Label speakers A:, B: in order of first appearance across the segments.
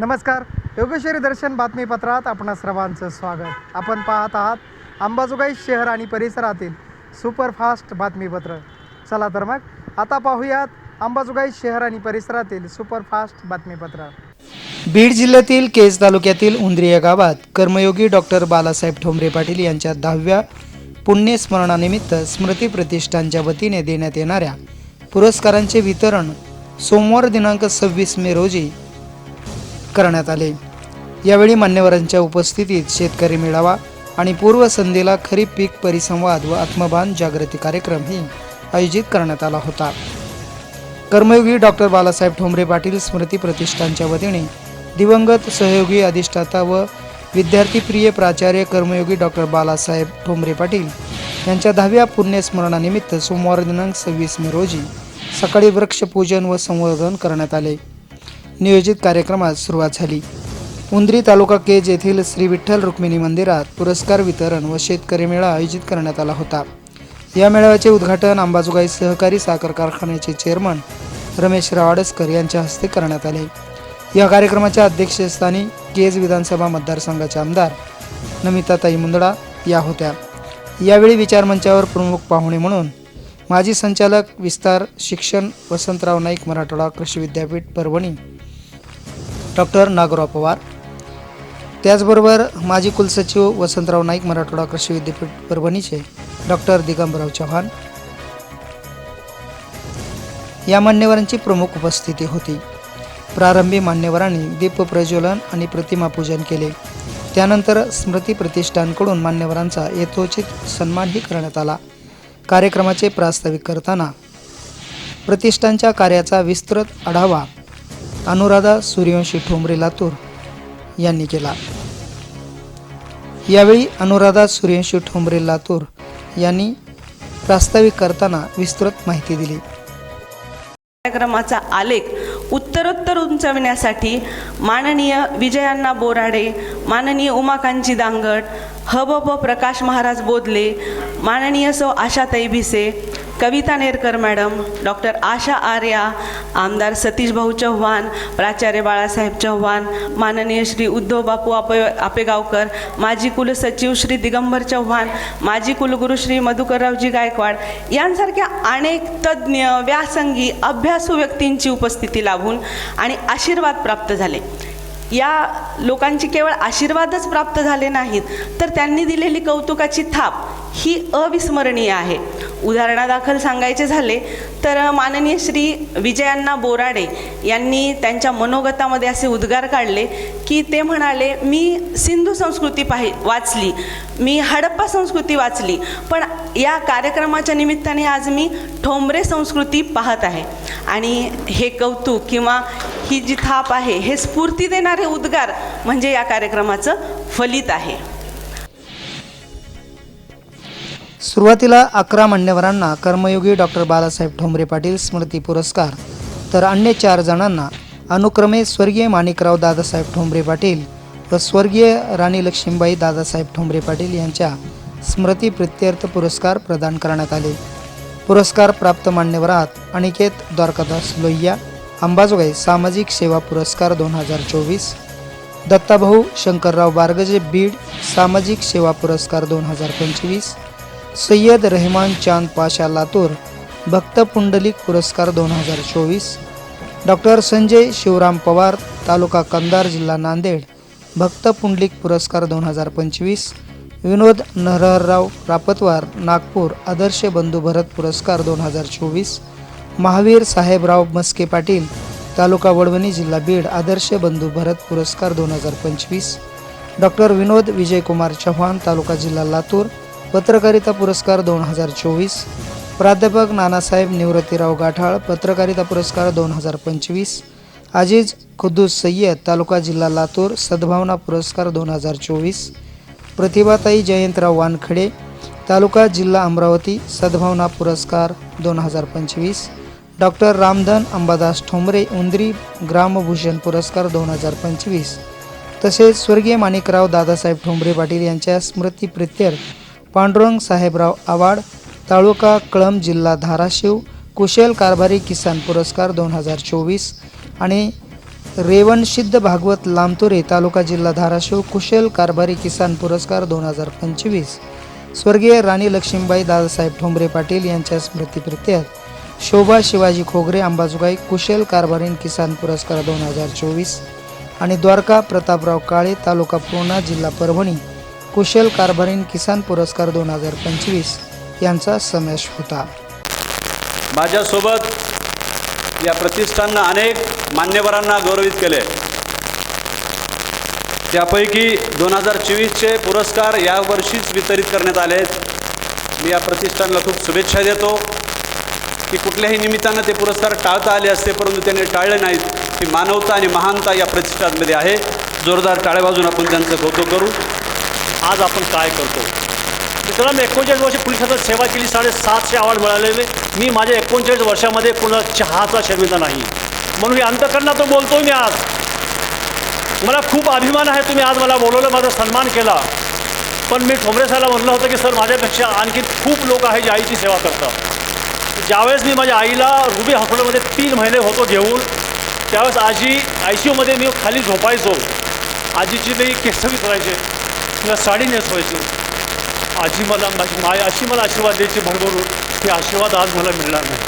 A: नमस्कार. योगेश्वरी दर्शन बातमीपत्रात आपणा सर्वांचं स्वागत. आपण पाहत आहात अंबाजोगाई शहर आणि परिसरातील सुपरफास्ट बातमीपत्र. चला तर मग आता पाहूयात अंबाजोगाई शहर आणि परिसरातील सुपरफास्ट बातमीपत्र. बीड जिल्ह्यातील केज तालुक्यातील उंद्रिया गावात कर्मयोगी डॉक्टर बालासाहेब ठोंबरे पाटील यांच्या दहाव्या पुण्यस्मरणानिमित्त स्मृती प्रतिष्ठानच्या वतीने देण्यात येणाऱ्या पुरस्कारांचे वितरण सोमवार दिनांक सव्वीस मे रोजी करण्यात आले. यावेळी मान्यवरांच्या उपस्थितीत शेतकरी मेळावा आणि पूर्वसंध्येला खरीप पीक परिसंवाद व आत्मभान जागृती कार्यक्रमही आयोजित करण्यात आला होता. कर्मयोगी डॉक्टर बालासाहेब ठोंबरे पाटील स्मृती प्रतिष्ठानच्या वतीने दिवंगत सहयोगी अधिष्ठाता व विद्यार्थीप्रिय प्राचार्य कर्मयोगी डॉक्टर बालासाहेब ठोंबरे पाटील यांच्या दहाव्या पुण्यस्मरणानिमित्त सोमवार दिनांक सव्वीस मे रोजी सकाळी वृक्षपूजन व संवर्धन करण्यात आले. नियोजित कार्यक्रमात सुरुवात झाली. उंद्री तालुका केज येथील श्री विठ्ठल रुक्मिणी मंदिरात पुरस्कार वितरण व शेतकरी मेळा आयोजित करण्यात आला होता. या मेळाव्याचे उद्घाटन अंबाजोगाई सहकारी साखर कारखान्याचे चेअरमन रमेश रावाडसकर यांच्या हस्ते करण्यात आले. या कार्यक्रमाच्या अध्यक्षस्थानी केज विधानसभा मतदारसंघाच्या आमदार नमिताताई मुंदडा या होत्या. यावेळी विचारमंचावर प्रमुख पाहुणे म्हणून माजी संचालक विस्तार शिक्षण वसंतराव नाईक मराठवाडा कृषी विद्यापीठ परभणी. डॉक्टर नागराव पवार. त्याचबरोबर माजी कुलसचिव वसंतराव नाईक मराठवाडा कृषी विद्यापीठ परभणीचे डॉक्टर दिगंबरराव चव्हाण. या मान्यवरांची प्रमुख उपस्थिती होती. प्रारंभी मान्यवरांनी दीप प्रज्वलन आणि प्रतिमापूजन केले. त्यानंतर स्मृती प्रतिष्ठानकडून मान्यवरांचा यथोचित सन्मानही करण्यात आला. कार्यक्रमाचे प्रास्ताविक करताना प्रतिष्ठानच्या कार्याचा विस्तृत आढावा अनुराधा सूर्यवंशी ठोंबरे लातूर यांनी केला. यावेळी अनुराधा सूर्यवंशी ठोंबरे लातूर यांनी प्रास्ताविक करताना विस्तृत माहिती दिली.
B: कार्यक्रमाचा आलेख उत्तरोत्तर उंचविण्यासाठी माननीय विजयांना बोराडे माननीय उमाकांची दांगट हबप प्रकाश महाराज बोधले माननीय सौ आशाताई भिसे कविता नेरकर मॅडम डॉक्टर आशा आर्या आमदार सतीश भाऊ चव्हाण प्राचार्य बाळासाहेब चव्हाण माननीय श्री उद्धव बापू आपे आपेगावकर माजी कुलसचिव श्री दिगंबर चव्हाण माजी कुलगुरू श्री मधुकररावजी गायकवाड यांसारख्या अनेक तज्ज्ञ व्यासंगी अभ्यासू व्यक्तींची उपस्थिती लाभून आणि आशीर्वाद प्राप्त झाले. या लोकांची केवळ आशीर्वादच प्राप्त झाले नाहीत तर त्यांनी दिलेली कौतुकाची थाप ही अविस्मरणीय आहे. उदाहरणादाखल सांगायचे झाले तर माननीय श्री विजयांना बोराडे यांनी त्यांच्या मनोगतामध्ये असे उद्गार काढले की ते म्हणाले मी सिंधू संस्कृती पाहि वाचली मी हडप्पा संस्कृती वाचली पण या कार्यक्रमाच्या निमित्ताने आज मी ठोंबरे संस्कृती पाहत आहे. आणि हे कौतुक किंवा ही जी थाप आहे हे स्फूर्ती देणारे उद्गार म्हणजे या कार्यक्रमाचं फलित आहे.
A: सुरुवातीला अकरा मान्यवरांना कर्मयोगी डॉक्टर बालासाहेब ठोंबरे पाटील स्मृती पुरस्कार तर अन्य चार जणांना अनुक्रमे स्वर्गीय माणिकराव दादासाहेब ठोंबरे पाटील व स्वर्गीय राणी लक्ष्मीबाई दादासाहेब ठोंबरे पाटील यांच्या स्मृती प्रित्यर्थ पुरस्कार प्रदान करण्यात आले. पुरस्कार प्राप्त मान्यवरात अनिकेत द्वारकादास लोहिया अंबाजोगाई सामाजिक सेवा पुरस्कार दोन हजार चोवीस दत्ताभाऊ शंकरराव बारगजे बीड सामाजिक सेवा पुरस्कार दोन हजार पंचवीस सय्यद रहमान चांद पाशा लातूर भक्त पुंडलिक पुरस्कार दोन हजार चोवीस डॉक्टर संजय शिवराम पवार तालुका कंदार जिल्हा नांदेड भक्त पुंडलिक पुरस्कार दोन हजार पंचवीस विनोद नरहरराव रापतवार नागपूर आदर्श बंधू भरत पुरस्कार दोन हजार चोवीस महावीर साहेबराव मस्के पाटील तालुका वडवणी जिल्हा बीड आदर्श बंधू भरत पुरस्कार दोन हजार पंचवीस डॉक्टर विनोद विजयकुमार चव्हाण तालुका जिल्हा लातूर पत्रकारिता पुरस्कार दोन हजार चोवीस प्राध्यापक नानासाहेब निवृत्तीराव गाठाळ पत्रकारिता पुरस्कार दोन हजार पंचवीस आजीज खुद्दूस सय्यद तालुका जिल्हा लातूर सद्भावना पुरस्कार दोन हजार चोवीस प्रतिभाताई जयंतराव वानखडे तालुका जिल्हा अमरावती सद्भावना पुरस्कार दोन हजार पंचवीस डॉक्टर रामधन अंबादास ठोंबरे उंद्री ग्रामभूषण पुरस्कार दोन हजार पंचवीस तसेच स्वर्गीय माणिकराव दादासाहेब ठोंबरे पाटील यांच्या स्मृतीप्रित्यर्थ पांडुरंग साहेबराव आवाड तालुका कळंब जिल्हा धाराशिव कुशल कारभारी किसान पुरस्कार दोन हजार चोवीस आणि रेवण सिद्ध भागवत लांबतुरे तालुका जिल्हा धाराशिव कुशल कारभारी किसान पुरस्कार दोन हजार पंचवीस. स्वर्गीय राणी लक्ष्मीबाई दादासाहेब ठोंबरे पाटील यांच्या स्मृतीप्रित्यर्थ शोभा शिवाजी खोगरे अंबाजोगाई कुशल कारभारीन किसान पुरस्कार दोन हजार चोवीस आणि द्वारका प्रतापराव काळे तालुका पूर्णा जिल्हा परभणी कुशल कारभारीन किसान पुरस्कार दोन हजार पंचवीस यांचा समावेश होता.
C: माझ्यासोबत या प्रतिष्ठाननं अनेक मान्यवरांना गौरवित केले. त्यापैकी दोन हजार चोवीसचे पुरस्कार यावर्षीच वितरित करण्यात आले आहेत. मी या प्रतिष्ठानला खूप शुभेच्छा देतो की कुठल्याही निमित्तानं ते पुरस्कार टाळता आले असते परंतु त्यांनी टाळले नाहीत. ही मानवता आणि महानता या प्रतिष्ठानमध्ये आहे. जोरदार टाळेबाजून आपण त्यांचं कौतुक करू.
D: आज आपण काय करतो? मित्रांनो एकोणचाळीस वर्ष पुलिसांचा सेवा केली साडेसातशे अवॉर्ड मिळालेले. मी माझ्या एकोणचाळीस वर्षामध्ये कोणा चहाचा शर्मिता नाही. म्हणून मी अंतकरणातून बोलतो मी आज. मला खूप अभिमान आहे तुम्ही आज मला बोलवलं माझा सन्मान केला. पण मी ठोंबरे साहेबला म्हटलं होतं की सर माझ्यापेक्षा आणखी खूप लोक आहे जे आईची सेवा करतात. ज्यावेळेस मी माझ्या आईला रुबी हॉस्पिटलमध्ये तीन महिने होतो घेऊन त्यावेळेस आजी आय सी यूमध्ये मी खाली झोपायचो. आजीची मी केस करायचे किंवा साडी नेसवायची. आजी मला माझी माय अशी मला आशीर्वाद द्यायची भरभरून. हे आशीर्वाद आज मला मिळणार नाही.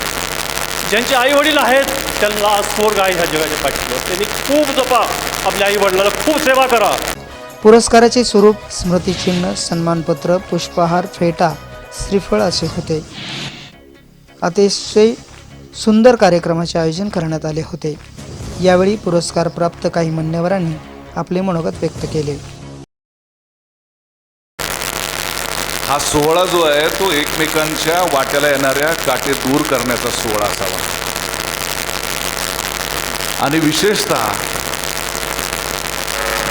D: ज्यांचे आईवडील आहेत त्यांना आज स्वर्ग आहे ह्या जगाच्या पाठीवर त्यांनी खूप जपा. आपल्या आईवडिलाला खूप सेवा करा.
A: पुरस्काराचे स्वरूप स्मृतिचिन्ह सन्मानपत्र पुष्पहार फेटा श्रीफळ असे होते. अतिशय सुंदर कार्यक्रमाचे आयोजन करण्यात आले होते. यावेळी पुरस्कार प्राप्त काही मान्यवरांनी आपले मनोगत व्यक्त केले.
E: हा सोहळा जो आहे तो एकमेकांच्या वाट्याला येणाऱ्या काटे दूर करण्याचा सोहळा असावा. आणि विशेषतः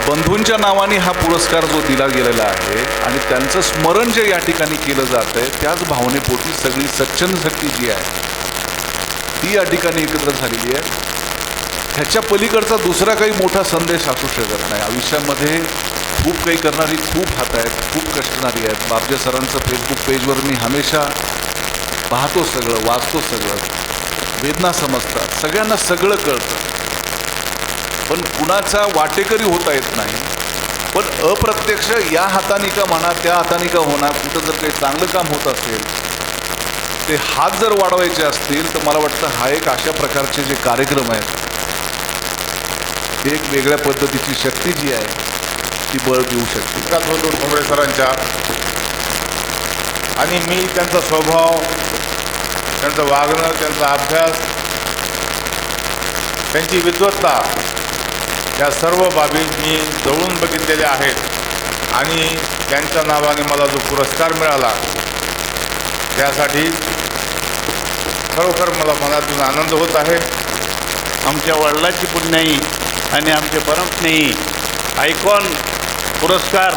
E: बंधूंच्या नावाने हा पुरस्कार जो दिला गेलेला आहे आणि त्यांचं स्मरण जे या ठिकाणी केलं जात आहे त्याच भावनेपोटी सगळी सच्चंद शक्ती जी आहे ती या ठिकाणी एकत्र झालेली आहे. ह्याच्या पलीकडचा दुसरा काही मोठा संदेश असू शकत नाही. आयुष्यामध्ये खूप काही करणारी खूप हात आहेत खूप कष्टणारी आहेत. बापजे सरांचं फेसबुक पेजवर मी हमेशा पाहतो सगळं वाचतो सगळं. वेदना समजतात. सगळ्यांना सगळं कळतं. पण कुणाचा वाटेकरी होता येत नाही. पण अप्रत्यक्ष या हाताने का म्हणा त्या हाताने का होणार कुठं जर काही चांगलं काम होत असेल ते हात जर वाढवायचे असतील तर मला वाटतं हा एक अशा प्रकारचे जे कार्यक्रम आहेत एक वेगळ्या पद्धतीची शक्ती जी आहे ती बळ देऊ शकते.
F: विकास होतो ठोंबरे सरांच्या. आणि मी त्यांचा स्वभाव त्यांचं वागणं त्यांचा अभ्यास त्यांची विद्वत्ता या सर्व बाबी मी जवळून बघितलेल्या आहेत. आणि त्यांच्या नावाने मला जो पुरस्कार मिळाला त्यासाठी खरोखर मला मनातून आनंद होत आहे.
G: आमच्या वडिलाची पुण्याई आणि आमचे परमस्नेही आयकॉन पुरस्कार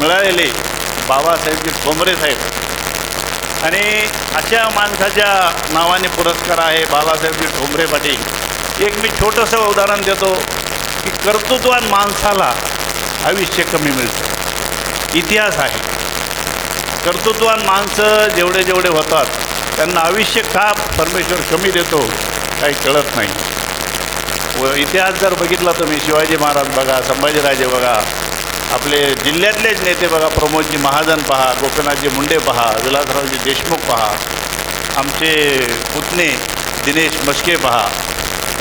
G: मिळालेले बाबासाहेबजी ठोंबरे साहेब. आणि अशा माणसाच्या नावाने पुरस्कार आहे बाबासाहेबजी ठोंबरे पाटील. एक मी छोटंसं उदाहरण देतो की कर्तृत्वान माणसाला आयुष्य कमी मिळतं. इतिहास आहे. कर्तृत्वान माणसं जेवढे जेवढे होतात त्यांना आयुष्य का परमेश्वर कमी देतो काही कळत नाही. व इतिहास जर बघितला तुम्ही शिवाजी महाराज बघा संभाजीराजे बघा आपले जिल्ह्यातलेच नेते बघा प्रमोदजी महाजन पहा गोपीनाथजी मुंडे पहा विलासरावजी देशमुख पहा आमचे पुतणे दिनेश मस्के पहा.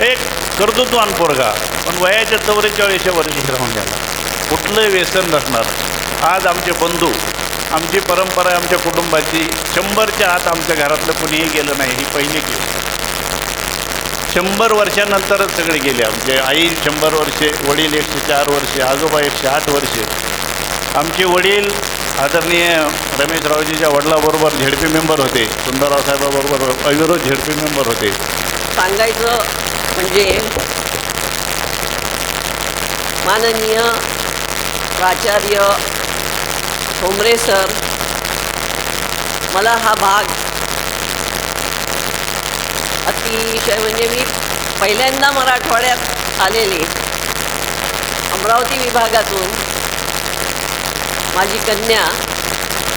G: एक कर्तृत्वान पोरगा पण वयाच्या चौवेचाळीसच्या वर्षी राहून गेला. कुठलंही व्यसन नसणार. आज आमचे बंधू आमची परंपरा आमच्या कुटुंबाची शंभरच्या आत आमच्या घरातलं कुणीही गेलं नाही ही पहिली केली शंभर वर्षानंतरच सगळे गेले. आमचे आई शंभर वर्षे वडील एकशे चार वर्षे आजोबा एकशे आठ वर्षे. आमचे वडील आदरणीय रमेशरावजीच्या वडिलाबरोबर झेडपी मेंबर होते. सुंदरराव साहेबाबरोबर अविरोध झेडपी मेंबर होते.
H: सांगायचं म्हणजे माननीय प्राचार्य ठोंबरे सर मला हा भाग अतिशय म्हणजे मी पहिल्यांदा मराठवाड्यात आलेली. अमरावती विभागातून माझी कन्या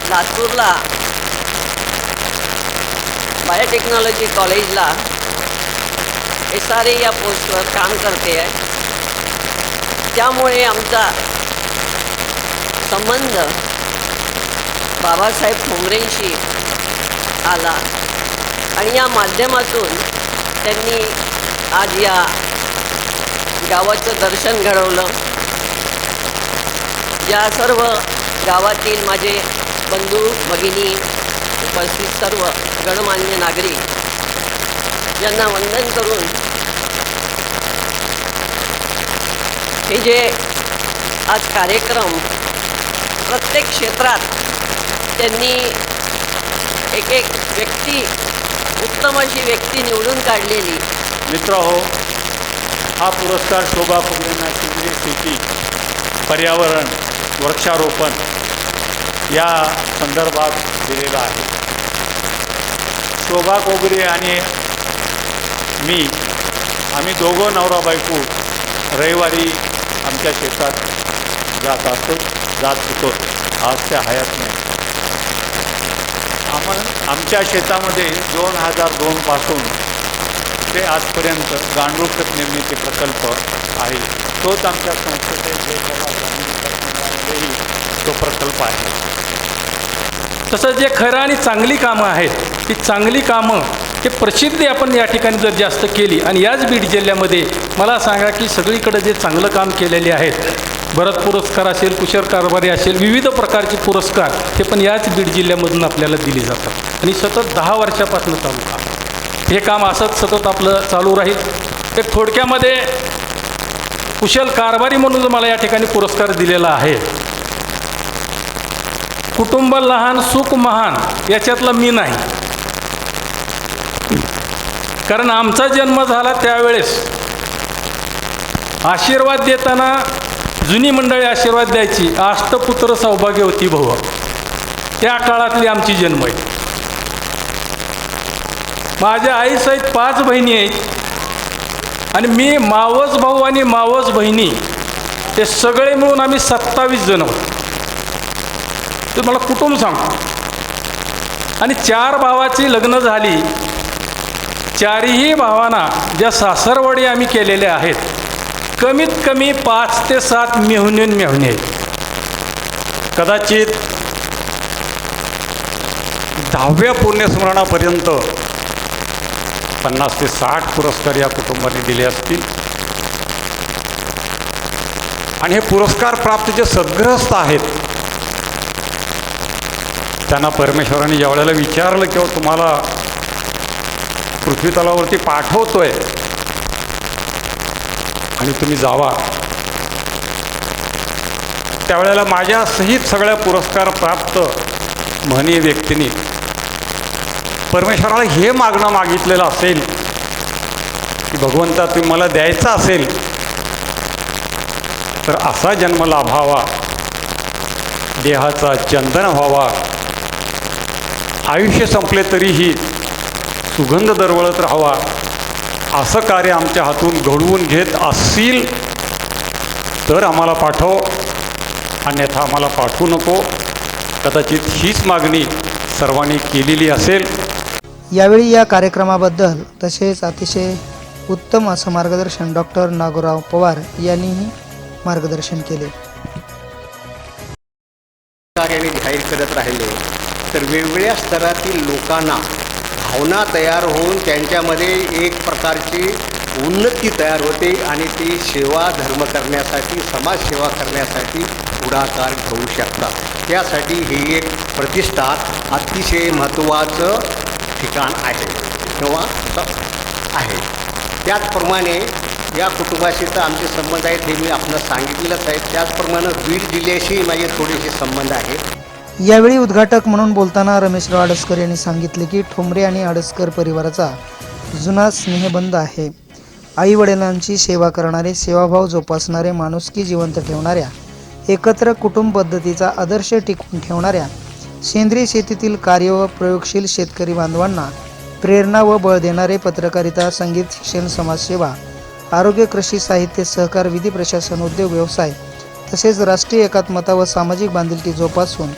H: लातूरला बायोटेक्नॉलॉजी कॉलेजला एस आर ए या पोस्टवर काम करते आहे. त्यामुळे आमचा संबंध बाबासाहेब ठोंबरेंशी आला. आणि या माध्यमातून त्यांनी आज या गावाचं दर्शन घडवलं. या सर्व गावातील माझे बंधू भगिनी उपस्थित सर्व गणमान्य नागरिक यांना वंदन करून हे जे आज कार्यक्रम प्रत्येक क्षेत्रात त्यांनी एक एक व्यक्ती अशी व्यक्ती निवडून काढलेली.
I: मित्र हो हा पुरस्कार शोभा फुलेंना सेंद्रिय शेती पर्यावरण वृक्षारोपण या संदर्भात दिलेला आहे. शोभा कोगरे आणि मी आम्ही दोघं नवरा बायको रविवारी आमच्या शेतात जात असतो जात होतो. आज त्या हयात नाही. आपण आमच्या शेतामध्ये दोन हजार दोनपासून ते आजपर्यंत गांडूळ खत निर्मिती प्रकल्प आहे. तोच आमच्या संस्थेचे तो प्रकल्प आहे.
J: तसं जे खरं आणि चांगली कामं आहेत ती चांगली कामं हे प्रसिद्धी आपण या ठिकाणी जर जास्त केली आणि याच बीड जिल्ह्यामध्ये मला सांगा की सगळीकडे जे चांगलं काम केलेले आहेत भरत पुरस्कार असेल कुशल कारभारी असेल विविध प्रकारचे पुरस्कार हे पण याच बीड जिल्ह्यामधून आपल्याला दिले जातात. आणि सतत दहा वर्षापासून चालू काम हे काम असंच सतत आपलं चालू राहील. एक थोडक्यामध्ये कुशल कारभारी म्हणून मला या ठिकाणी पुरस्कार दिलेला आहे. कुटुंब लहान सुख महान याच्यातला मी नाही. कारण आमचा जन्म झाला त्यावेळेस. आशीर्वाद देताना जुनी मंडळी आशीर्वाद द्यायची. अष्टपुत्र सौभाग्यवती भव. त्या काळातली आमची जन्म आहे माझ्या आईसहित पाच बहिणी आहेत. आणि मी मावस भाऊ आणि मावस बहिणी हे सगळे मिळून आम्ही सत्तावीस जण आहोत ते मला कुटुंब सांगतो आणि चार भावाची लग्न झाली. चारही भावांना ज्या सासरवाडी आम्ही केलेल्या आहेत कमीत कमी पाच ते सात मेहुणीन मेहुणे
I: कदाचित दहाव्या पुण्यस्मरणापर्यंत पन्नास ते साठ पुरस्कार या कुटुंबाने दिले असतील. आणि हे पुरस्कार प्राप्त जे सद्ग्रस्त आहेत त्यांना परमेश्वराने ज्या वेळेला विचारलं किंवा तुम्हाला पृथ्वी तलावरती पाठवतोय. आणि तुम्ही जावा. त्यावेळेला माझ्यासहित सगळ्या पुरस्कार प्राप्त म्हणी व्यक्तींनी परमेश्वराला हे मागणं मागितलेलं असेल की भगवंता तुम्ही मला द्यायचा असेल तर असा जन्म लाभावा. देहाचा चंदन व्हावा. आयुष्य संपले तरीही सुगंध दरवळत राहावा. असं कार्य आमच्या हातून घडवून घेत असतील तर आम्हाला पाठव. अन्यथा आम्हाला पाठवू नको. कदाचित हीच मागणी सर्वांनी केलेली असेल.
A: यावेळी या कार्यक्रमाबद्दल तसेच अतिशय उत्तम असं मार्गदर्शन डॉक्टर नागोराव पवार यांनीही मार्गदर्शन केले.
K: कार्याने जाहीर करत राहिले तर वेगवेगळ्या स्तरातील लोकांना भावना तयार होऊन त्यांच्यामध्ये एक प्रकारची उन्नती तयार होते आणि ती सेवा धर्म करण्यासाठी समाजसेवा करण्यासाठी पुढाकार घेऊ शकतात. त्यासाठी ही एक प्रतिष्ठा अतिशय महत्त्वाचं ठिकाण आहे किंवा आहे. त्याचप्रमाणे या कुटुंबाशी तर आमचे संबंध आहेत हे मी आपलं सांगितलेलंच आहे. त्याचप्रमाणे बीड जिल्ह्याशी माझे थोडेसे संबंध आहेत.
A: यावेळी उद्घाटक म्हणून बोलताना रमेशराव आडसकर यांनी सांगितले की ठोंबरे आणि आडसकर परिवाराचा जुना स्नेहबंध आहे. आई वडिलांची सेवा करणारे सेवाभाव जोपासणारे माणुसकी जिवंत ठेवणाऱ्या एकत्र कुटुंब पद्धतीचा आदर्श टिकवून ठेवणाऱ्या सेंद्रिय शेतीतील कार्य व प्रयोगशील शेतकरी बांधवांना प्रेरणा व बळ देणारे पत्रकारिता संगीत शिक्षण समाजसेवा आरोग्य कृषी साहित्य सहकार विधी प्रशासन उद्योग व्यवसाय तसेच राष्ट्रीय एकात्मता व सामाजिक बांधिलकी जोपासून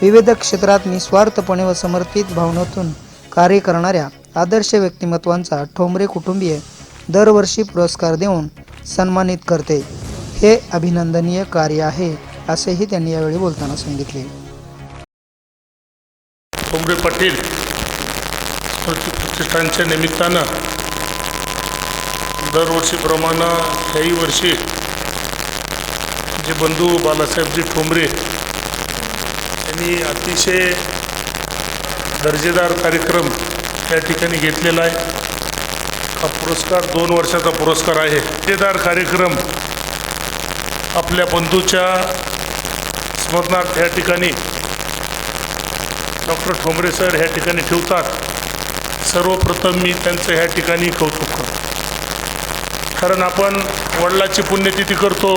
A: विविध क्षेत्रात निस्वार्थपणे व समर्पित भावनेतून कार्य करणाऱ्या आदर्श व्यक्तिमत्वांचा ठोंबरे कुटुंबीय दरवर्षी पुरस्कार देऊन सन्मानित करते. हे अभिनंदनीय कार्य आहे असेही त्यांनी यावेळी बोलताना सांगितले.
L: ठोंबरे पाटील स्मृती प्रतिष्ठानच्या निमित्तानं दरवर्षीप्रमाणे ह्याही वर्षी जे बंधू बालासाहेबजी ठोंबरे यांनी अतिशय दर्जेदार कार्यक्रम या ठिकाणी घेतलेला आहे. हा पुरस्कार दोन वर्षाचा पुरस्कार आहे. दर्जेदार कार्यक्रम आपल्या बंधूच्या स्मरणार्थ या ठिकाणी डॉक्टर ठोंबरे सर ह्या ठिकाणी ठेवतात. सर्वप्रथम मी त्यांचं ह्या ठिकाणी कौतुक करतो. कारण आपण वडिलाची पुण्यतिथी करतो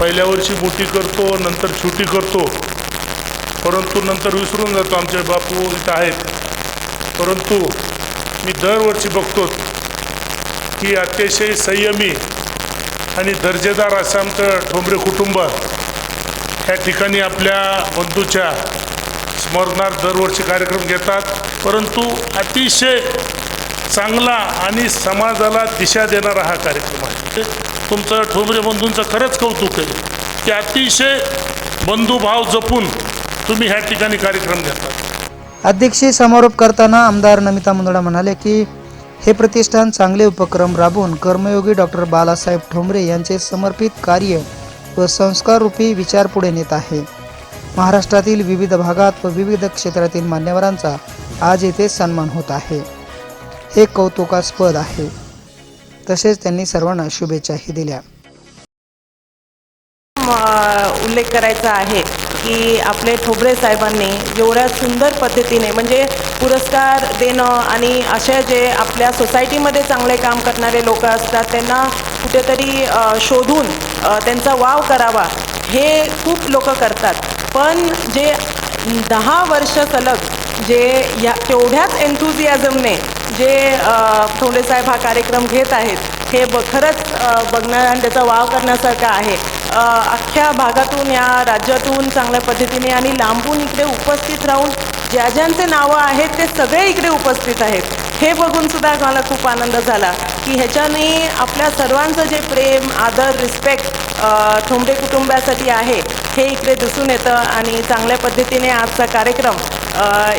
L: पहिल्या वर्षी मोठी करतो नंतर छोटी करतो. परंतु नंतर विसरून जातो आमचे बापू इथं आहेत. परंतु मी दरवर्षी बघतो की अतिशय संयमी आणि दर्जेदार असं आमचं ठोंबरे कुटुंब ह्या ठिकाणी आपल्या बंधूच्या स्मरणार्थ दरवर्षी कार्यक्रम घेतात. परंतु अतिशय चांगला आणि समाजाला दिशा देणारा हा कार्यक्रम आहे. म्हणजे तुमचं ठोंबरे बंधूंचं खरंच कौतुक आहे. की अतिशय बंधुभाव जपून तुम्ही ह्या ठिकाणी कार्यक्रम घेतात
A: अध्यक्षीय समारोप करताना आमदार नमिता मुंदडा म्हणाले की हे प्रतिष्ठान चांगले उपक्रम राबवून कर्मयोगी डॉक्टर बालासाहेब ठोंबरे यांचे समर्पित कार्य व संस्काररूपी विचार पुढे नेत आहे. महाराष्ट्रातील विविध भागात व विविध क्षेत्रातील मान्यवरांचा आज येथे सन्मान होत आहे. हे कौतुकास्पद आहे. तसेच त्यांनी सर्वांना शुभेच्छाही दिल्या.
M: उल्लेख करायचा आहे की आपले ठोबरे साहेबांनी एवढ्या सुंदर पद्धतीने म्हणजे पुरस्कार देणं आणि अशा जे आपल्या सोसायटीमध्ये चांगले काम करणारे लोक असतात त्यांना कुठेतरी शोधून त्यांचा वाव करावा हे खूप लोक करतात. पण जे दहा वर्ष सलग जे या तेवढ्याच एन्थुझियाझमने जे अ, साहेब हा कार्यक्रम घेत आहेत हे ब खरंच बघणं आणि त्याचा वाव करण्यासारखं आहे. अख्ख्या भागातून या राज्यातून चांगल्या पद्धतीने आणि लांबून इकडे उपस्थित राहून ज्या ज्यांचे नावं आहेत ते सगळे इकडे उपस्थित आहेत. हे बघून सुद्धा मला खूप आनंद झाला की ह्याच्याने आपल्या सर्वांचं जे प्रेम आदर रिस्पेक्ट ठोंबरे कुटुंबासाठी आहे हे इकडे दिसून येतं आणि चांगल्या पद्धतीने आजचा कार्यक्रम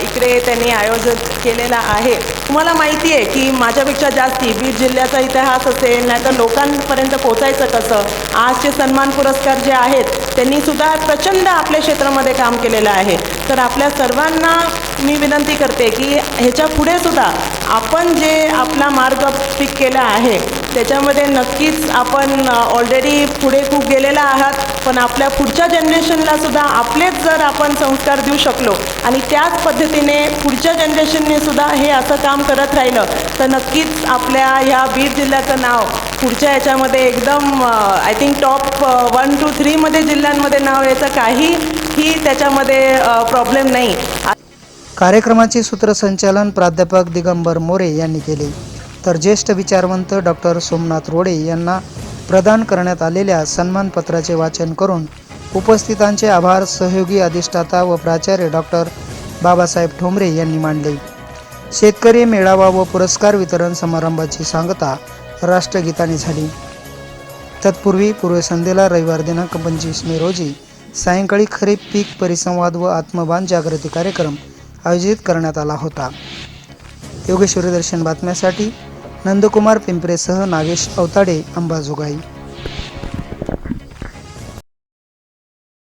M: इकडे त्यांनी आयोजन केलेला आहे. तुम्हाला माहिती आहे की माझ्यापेक्षा जास्ती बीड जिल्ह्याचा इतिहास असेल नाहीतर लोकांपर्यंत पोचायचं कसं आजचे सन्मान पुरस्कार जे आहेत त्यांनीसुद्धा प्रचंड आपल्या क्षेत्रामध्ये काम केलेलं आहे. तर आपल्या सर्वांना मी विनंती करते की ह्याच्या पुढे सुद्धा आपण जे आपला मार्ग पिक केला आहे त्याच्यामध्ये नक्कीच आपण ऑलरेडी पुढे खूप गेलेला आहात पण आपल्या पुढच्या जनरेशनला सुद्धा आपलेच जर आपण संस्कार देऊ शकलो आणि त्याच पद्धतीने पुढच्या जनरेशनने सुद्धा हे असं काम करत राहिलं तर नक्कीच आपल्या ह्या बीड जिल्ह्याचं नाव पुढच्या याच्यामध्ये एकदम I think top one two थ्रीमध्ये जिल्ह्यांमध्ये नाव याचं काही ही त्याच्यामध्ये प्रॉब्लेम नाही.
A: कार्यक्रमाचे सूत्रसंचालन प्राध्यापक दिगंबर मोरे यांनी केले. तर ज्येष्ठ विचारवंत डॉक्टर सोमनाथ रोडे यांना प्रदान करण्यात आलेल्या सन्मानपत्राचे वाचन करून उपस्थितांचे आभार सहयोगी अधिष्ठाता व प्राचार्य डॉक्टर बाबासाहेब ठोंबरे यांनी मांडले शेतकरी मेळावा व पुरस्कार वितरण समारंभाची सांगता राष्ट्रगीताने झाली. तत्पूर्वी पूर्वसंध्येला रविवार दिनांक पंचवीस मे रोजी सायंकाळी खरीप पीक परिसंवाद व आत्मबान जागृती कार्यक्रम आयोजित करण्यात आला होता. योगेश्वरी दर्शन बातम्यासाठी नंदकुमार पिंपरेसह नागेश अवताडे अंबाजोगाई.